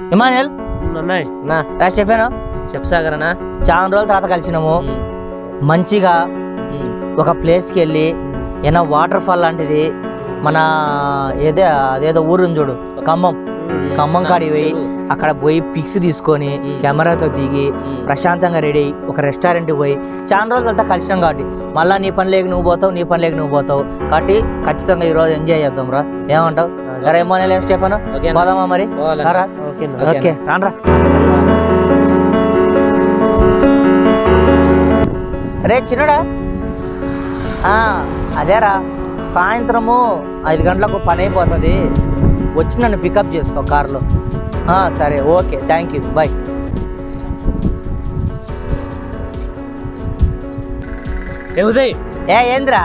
Emmanuel? నా. రా Stephen. సాగరనా చాలా రోజుల తర్వాత కలిసినాము. మంచిగా ఒక ప్లేస్కి వెళ్ళి ఏమైనా వాటర్ ఫాల్ లాంటిది మన ఏదో అదేదో ఊరు ఉంది చూడు ఖమ్మం. ఖమ్మం కాడికి పోయి అక్కడ పోయి పిక్స్ తీసుకొని. కెమెరాతో దిగి ప్రశాంతంగా రెడీ అయ్యి ఒక రెస్టారెంట్కి పోయి చాలా రోజుల తర్వాత కలిసినాం కాబట్టి మళ్ళీ నీ పని లేక నువ్వు పోతావు నీ పని లేక నువ్వు పోతావు కాబట్టి ఖచ్చితంగా ఈరోజు ఎంజాయ్ చేద్దాం రా. ఏమంటావు? సరే ఏమో స్టెఫన్? పోదామా మరి. రా ఓకే రాన్రా రే. చిన్నడా? అదేరా. సాయంత్రము ఐదు గంటలకు పని అయిపోతుంది. వచ్చి నన్ను పికప్ చేసుకో కార్లో. సరే ఓకే థ్యాంక్ యూ బాయ్ ఏ ఉదయ్? ఏ ఏంద్రా?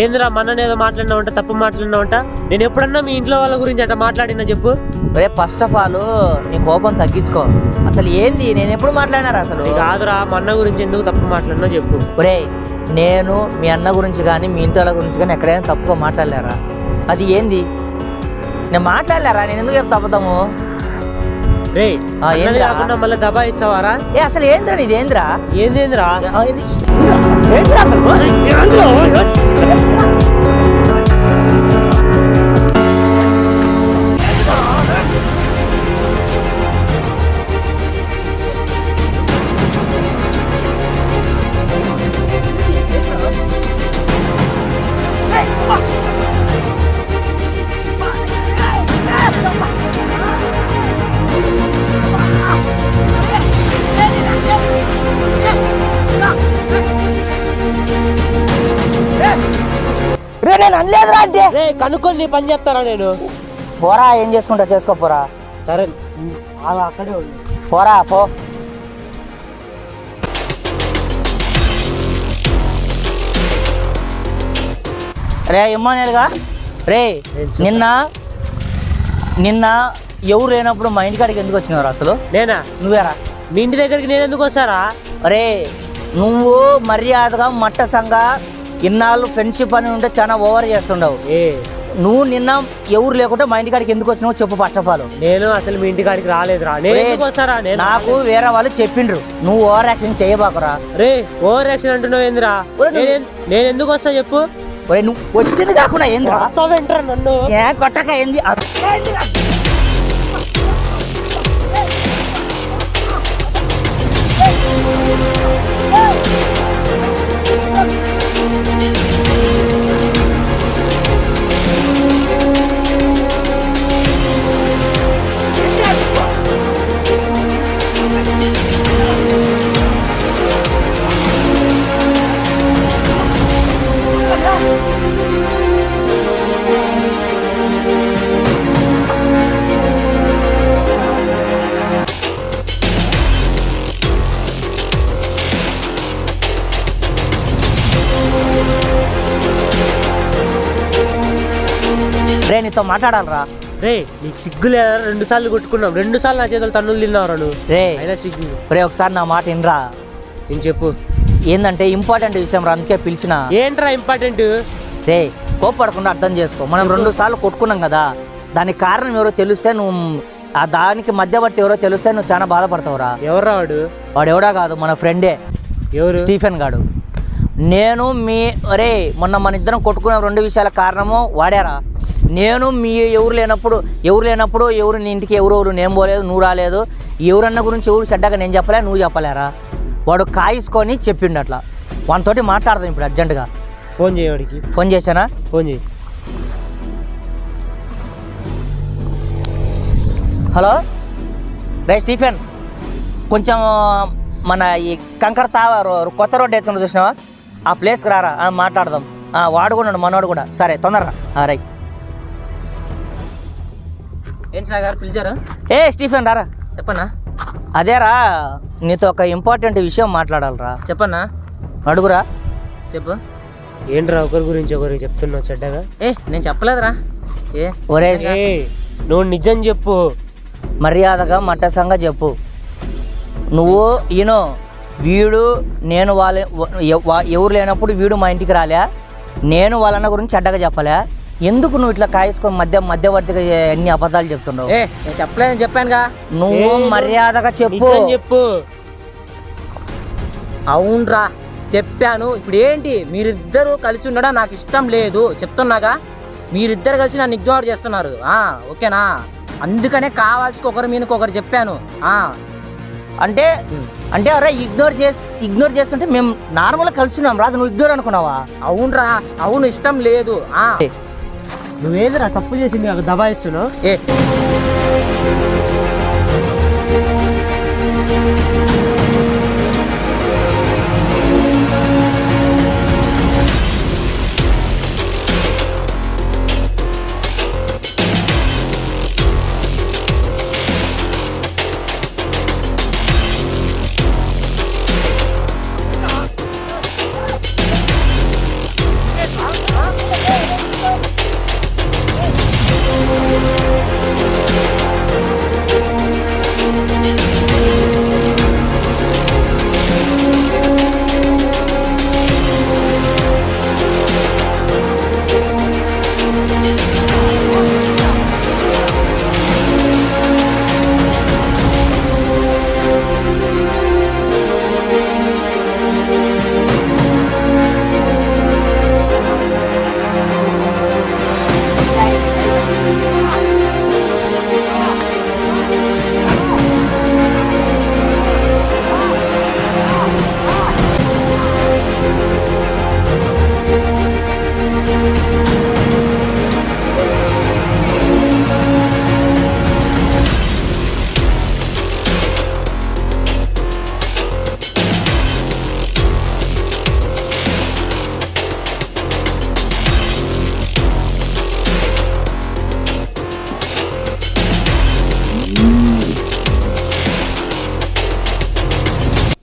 ఏందిరా మన ఏదో మాట్లాడినావంట తప్పు మాట్లాడినావంట నేను ఎప్పుడన్నా మీ ఇంట్లో వాళ్ళ గురించి అట్లా మాట్లాడినా చెప్పు? రే ఫస్ట్ ఆఫ్ ఆల్ నీ కోపం తగ్గించుకో. అసలు ఏంది? నేను ఎప్పుడు మాట్లాడినారా అసలు? కాదురా మా అన్న గురించి ఎందుకు తప్పు మాట్లాడినా చెప్పు. ఒరే నేను మీ అన్న గురించి కానీ మీ ఇంటి వాళ్ళ గురించి కానీ ఎక్కడైనా తప్పుగా మాట్లాడలేరా? అది ఏంది? నేను మాట్లాడలేరా నేను ఎందుకు చెప్తా అబద్ధము రే ఆ, ఏందిరా? కాకుండా మళ్ళీ దబా ఇస్తావారా ఏ అసలు ఏంద్రా ఇది ఏంద్రా ఆ, ఇది ఏంద్రా అసలు నేను అనలేదురా అంటే? రే కనుక్కొని నీ పని చెప్తారా నేను? పోరా ఏం చేసుకుంటా చేసుకో పోరా. సరే అక్కడే పోరా పో. రే ఇమ్మానేలుగా రే నిన్న నిన్న ఎవరు లేనప్పుడు మా ఇంటికాడికి ఎందుకు వచ్చినారు అసలు? నేనా? నువ్వేరా? మీ ఇంటి దగ్గరికి నేను ఎందుకు వస్తారా? రే నువ్వు మర్యాదగా మట్టసంగా ఇన్నాళ్ళు ఫ్రెండ్షిప్ అని ఉంటే చాలా ఓవర్ చేస్తుండవు. ఏ. నువ్వు నిన్న ఎవరు లేకుంటే మా ఇంటికాడికి ఎందుకు వచ్చినావు చెప్పు ఫస్ట్ ఆఫ్ ఆల్ నేను అసలు మీ ఇంటి కాడికి రాలేదురా. నేను నాకు వేరే వాళ్ళు చెప్పిండ్రు. నువ్వు ఓవర్ యాక్షన్ చేయబాకురా. రే ఓవర్ యాక్షన్ అంటున్నావు ఏందిరా? నేను నేను ఎందుకు వస్తా చెప్పు? నువ్వు వచ్చింది కాకుండా ఏంద్రా? నన్ను. ఏ కొట్టక ఏంది? రే నీతో మాట్లాడాలరా. రే నీకు సిగ్గు లేదా రెండు సార్లు కొట్టుకున్నాం రెండు సార్లు నా చేతులు తన్నులు తిన్నావురా నువ్వు. రే అయినా సిగ్గు. రే ఒకసారి నా మాట వినరా? నేను చెప్పు. ఏందంటే ఇంపార్టెంట్ విషయం రా అందుకే పిలిచిన. ఏంట్రా ఇంపార్టెంట్ రే కోప్పడకుండా అర్థం చేసుకో. మనం రెండు సార్లు కొట్టుకున్నాం కదా. దానికి కారణం ఎవరో తెలిస్తే నువ్వు ఆ దానికి మధ్యవర్తి ఎవరో తెలిస్తే నువ్వు చాలా బాధపడతావురా. ఎవర్రా వాడు? వాడు ఎవడా కాదు మన ఫ్రెండే. ఎవరు? స్టీఫెన్ గాడు. నేను మీ అరే మొన్న మన ఇద్దరం కొట్టుకున్న రెండు విషయాల కారణము వాడారా. నేను మీ ఎవరు లేనప్పుడు ఎవరు లేనప్పుడు ఎవరు నీ ఇంటికి ఎవరు ఎవరు నేను పోలేదు నువ్వు రాలేదు. ఎవరన్న గురించి ఎవరు చెడ్డగా నేను చెప్పలే నువ్వు చెప్పలేరా? వాడు కాయిసుకొని చెప్పిండు అట్లా వానితోటి మాట్లాడదాం ఇప్పుడు అర్జెంటుగా. ఫోన్ చేయవాడికి ఫోన్ చేశానా? ఫోన్ చేయి. హలో? రే స్టీఫెన్ కొంచెం మన ఈ కంకర తావ కొత్త రోడ్డు వేస్తున్నా చూసినావా? ఆ ప్లేస్కి రారా మాట్లాడదాం. వాడు కూడా మనోడు కూడా. సరే తొందరరా రైట్ ఏంటి సాగర్ పిలిచారు? ఏ స్టీఫెన్ రారా. చెప్పన్నా? అదేరా నీతో ఒక ఇంపార్టెంట్ విషయం మాట్లాడాలరా. చెప్పన్నా? అడుగురా. చెప్పు. ఏంట్రా ఒకరి గురించి ఒకరికి చెప్తున్నావు చెడ్డగా? ఏ నేను చెప్పలేదురా. ఏ? ఒరే నువ్వు నిజం చెప్పు. మర్యాదగా మట్టసంగా చెప్పు. నువ్వు ఈనో వీడు నేను వాళ్ళ ఎవరు లేనప్పుడు వీడు మా ఇంటికి రాలే. నేను వాళ్ళన్న గురించి చెడ్డగా చెప్పలే. ఎందుకు నువ్వు ఇట్లా కాయసుకొని మధ్య మధ్యవర్తిగా ఎన్ని అబద్ధాలు చెప్తున్నావు? ఏ నేను చెప్పలేదని చెప్పానుగా. నువ్వు మర్యాదగా చెప్పు. నిజం చెప్పు. అవునరా చెప్పాను. ఇప్పుడు ఏంటి? మీరిద్దరూ కలిసి ఉండడం నాకు ఇష్టం లేదు. చెప్తున్నాగా? మీరిద్దరు కలిసి నన్ను ఇగ్నోర్ చేస్తున్నారు. ఆ, ఓకేనా? అందుకనే కావాల్సి ఒకరి మీదకి ఒకరు చెప్పాను. ఆ, అంటే అంటే అరే ఇగ్నోర్ చేసి ఇగ్నోర్ చేస్తుంటే మేము నార్మల్గా కలుసున్నాం రాదు నువ్వు ఇగ్నోర్ అనుకున్నావా? అవునరా అవును ఇష్టం లేదు. ఆ, నువ్వేదిరా తప్పు చేసింది నాకు దబాయిస్తున్నావు? ఏ?